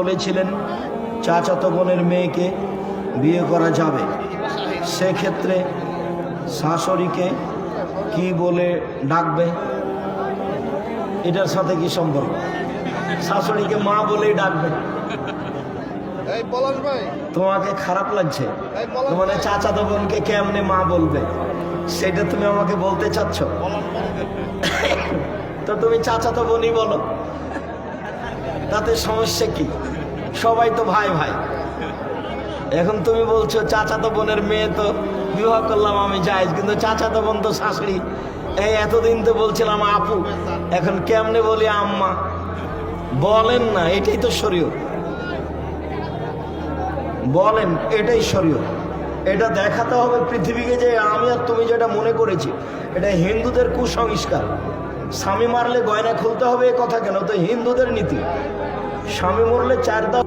বলেছিলেন চাচাতো বোনের মেয়েকে বিয়ে করা যাবে। সেক্ষেত্রে শাশুড়িকে কি বলে ডাকবে? এটার সাথে কি সম্পর্ক? শাশুড়িকে মা বলেই ডাকবে। তোমাকে খারাপ লাগছে। মানে চাচাতো বোনকে কেমনে মা বলবে? সেটা তুমি আমাকে বলতে চাচ্ছ? তো তুমি চাচাতো বোনই বলো। তাতে সমস্যা কি? সবাই তো ভাই ভাই। এখন তুমি বলছো চাচাতো বোনের মেয়ে তো বিবাহ করলাম আমি যাই কিন্তু চাচাতো বোন তো শাশুড়ি। এই এতদিন তো বলছিলাম আপু, এখন কেমনে বলি আম্মা? বলেন না, এটাই তো শরীয় বলেন, এটাই শরীয় এটা দেখাতে হবে পৃথিবীকে যে আমি আর তুমি যেটা মনে করেছি, এটা হিন্দুদের কুসংস্কার। স্বামী মারলে গয়না খুলতে হবে, এ কথা কেন? তো হিন্দুদের নীতি। স্বামী মরলে চার দাও।